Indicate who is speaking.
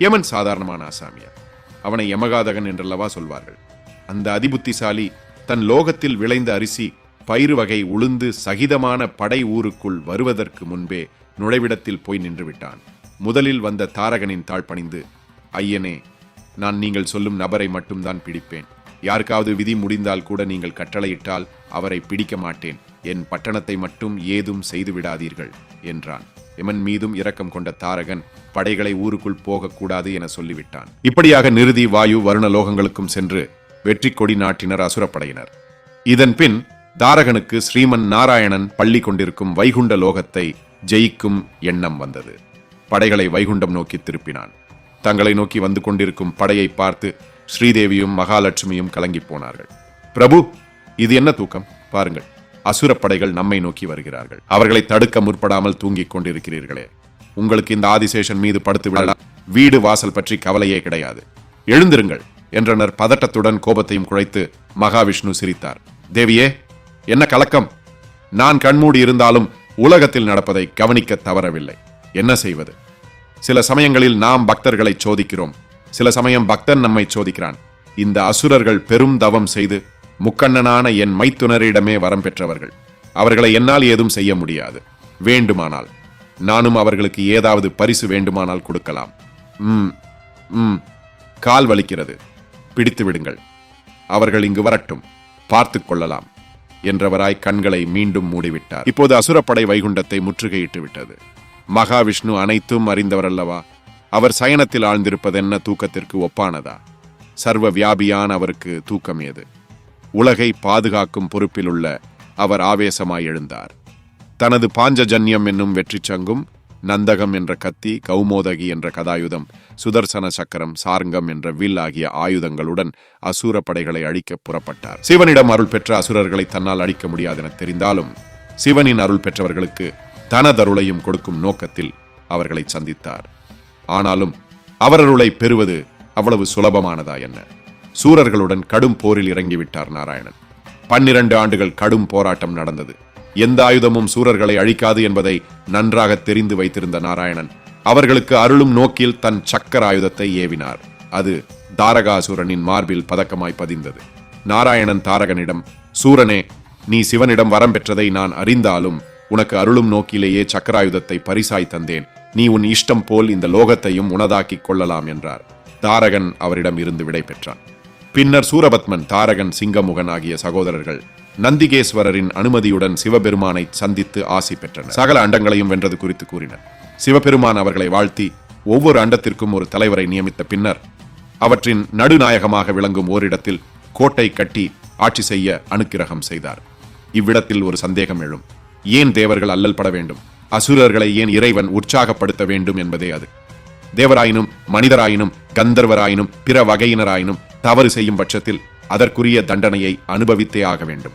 Speaker 1: யமன் சாதாரணமான ஆசாமியா. அவனை யமகாதகன் என்றல்லவா சொல்வார்கள். அந்த அதிபுத்திசாலி தன் லோகத்தில் விளைந்த அரிசி பயிறு வகை உளுந்து சகிதமான படை ஊருக்குள் வருவதற்கு முன்பே நுழைவிடத்தில் போய் நின்று விட்டான். முதலில் வந்த தாரகனின் தாழ்பணிந்து ஐயனே நான் நீங்கள் சொல்லும் நபரை மட்டும்தான் பிடிப்பேன். யாருக்காவது விதி முடிந்தால் கூட நீங்கள் கட்டளையிட்டால் அவரை பிடிக்க மாட்டேன். என் பட்டணத்தை மட்டும் ஏதும் செய்து விடாதீர்கள் என்றான். எமன் மீதும் இரக்கம் கொண்ட தாரகன் படைகளை ஊருக்குள் போகக்கூடாது என சொல்லிவிட்டான். இப்படியாக நிருதி வாயு வருண லோகங்களுக்கும் சென்று வெற்றி கொடி நாட்டினர் அசுரப்படையினர். இதன் பின் தாரகனுக்கு ஸ்ரீமன் நாராயணன் பள்ளி கொண்டிருக்கும் வைகுண்ட லோகத்தை ஜெயிக்கும் எண்ணம் வந்தது. படைகளை வைகுண்டம் நோக்கி திருப்பினான். தங்களை நோக்கி வந்து கொண்டிருக்கும் படையை பார்த்து ஸ்ரீதேவியும் மகாலட்சுமியும் கலங்கிப் போனார்கள். பிரபு இது என்ன தூக்கம்? பாருங்கள். அசுரப்படைகள் நம்மை நோக்கி வருகிறார்கள். அவர்களை தடுக்க முற்படாமல் தூங்கிக் கொண்டிருக்கிறீர்களே. உங்களுக்கு இந்த ஆதிசேஷன் மீது படுத்து விடலாம் வீடு வாசல் பற்றி கவலையே கிடையாது. எழுந்திருங்கள் என்றனர் பதட்டத்துடன் கோபத்தையும் குழைத்து மகாவிஷ்ணு சிரித்தார். தேவியே என்ன கலக்கம்? நான் கண்மூடி இருந்தாலும் உலகத்தில் நடப்பதை கவனிக்க தவறவில்லை. என்ன செய்வது? சில சமயங்களில் நாம் பக்தர்களை சோதிக்கிறோம். சில சமயம் பக்தன் நம்மை சோதிக்கிறான். இந்த அசுரர்கள் பெரும் தவம் செய்து முக்கண்ணனான என் மைத்துனரிடமே வரம் பெற்றவர்கள். அவர்களை என்னால் ஏதும் செய்ய முடியாது. வேண்டுமானால். நானும் அவர்களுக்கு ஏதாவது பரிசு வேண்டுமானால் கொடுக்கலாம். ம் ம். கால் வலிக்கிறது. பிடித்து விடுங்கள். அவர்கள் இங்கு வரட்டும். பார்த்து கொள்ளலாம். என்றவராய் கண்களை மீண்டும் மூடிவிட்டார். இப்போது அசுரப்படை வைகுண்டத்தை முற்றுகையிட்டு விட்டது. மகாவிஷ்ணு அனைத்தும் அறிந்தவரல்லவா? அவர் சயனத்தில் ஆழ்ந்திருப்பதென்ன தூக்கத்திற்கு ஒப்பானதா? சர்வ வியாபியான அவருக்கு தூக்கம் ஏது? உலகை பாதுகாக்கும் பொறுப்பிலுள்ள அவர் ஆவேசமாய் எழுந்தார். தனது பாஞ்சஜன்யம் என்னும் வெற்றிச்சங்கும் நந்தகம் என்ற கத்தி கௌமோதகி என்ற கதாயுதம் சுதர்சன சக்கரம் சார்ங்கம் என்ற வில் ஆகிய ஆயுதங்களுடன் அசுர படைகளை அழிக்க புறப்பட்டார். சிவனிடம் அருள் பெற்ற அசுரர்களை தன்னால் அழிக்க முடியாதென தெரிந்தாலும் சிவனின் அருள் பெற்றவர்களுக்கு தனதருளையும் கொடுக்கும் நோக்கத்தில் அவர்களை சந்தித்தார். ஆனாலும் அவரருளை பெறுவது அவ்வளவு சுலபமானதா என்ன? சூரர்களுடன் கடும் போரில் இறங்கிவிட்டார் நாராயணன். பன்னிரண்டு ஆண்டுகள் கடும் போராட்டம் நடந்தது. எந்த ஆயுதமும் சூரர்களை அழிக்காது என்பதை நன்றாக தெரிந்து வைத்திருந்த நாராயணன் அவர்களுக்கு அருளும் நோக்கில் தன் சக்கர ஆயுதத்தை ஏவினார். அது தாரகாசுரனின் மார்பில் பதக்கமாய் பதிந்தது. நாராயணன் தாரகனிடம் சூரனே நீ சிவனிடம் வரம் பெற்றதை நான் அறிந்தாலும் உனக்கு அருளும் நோக்கிலேயே சக்கராயுதத்தை பரிசாய் தந்தேன். நீ உன் இஷ்டம் போல் இந்த லோகத்தையும் உனதாக்கிக் கொள்ளலாம் என்றார். தாரகன் அவரிடம் இருந்து விடை பெற்றான். பின்னர் சூரபத்மன் தாரகன் சிங்கமுகன் ஆகிய சகோதரர்கள் நந்திகேஸ்வரரின் அனுமதியுடன் சிவபெருமானை சந்தித்து ஆசி பெற்றனர். சகல அண்டங்களையும் வென்றது குறித்து கூறினர். சிவபெருமான் அவர்களை வாழ்த்தி ஒவ்வொரு அண்டத்திற்கும் ஒரு தலைவரை நியமித்த பின்னர் அவற்றின் நடுநாயகமாக விளங்கும் ஓரிடத்தில் கோட்டை கட்டி ஆட்சி செய்ய அனுக்கிரகம் செய்தார். இவ்விடத்தில் ஒரு சந்தேகம் எழும். ஏன் தேவர்கள் அல்லல் பட வேண்டும்? அசுரர்களை ஏன் இறைவன் உற்சாகப்படுத்த வேண்டும் என்பதே அது. தேவராயினும் மனிதராயினும் கந்தர்வராயினும் பிற வகையினராயினும் தவறு செய்யும் பட்சத்தில் அதற்குரிய தண்டனையை அனுபவித்தே ஆக வேண்டும்.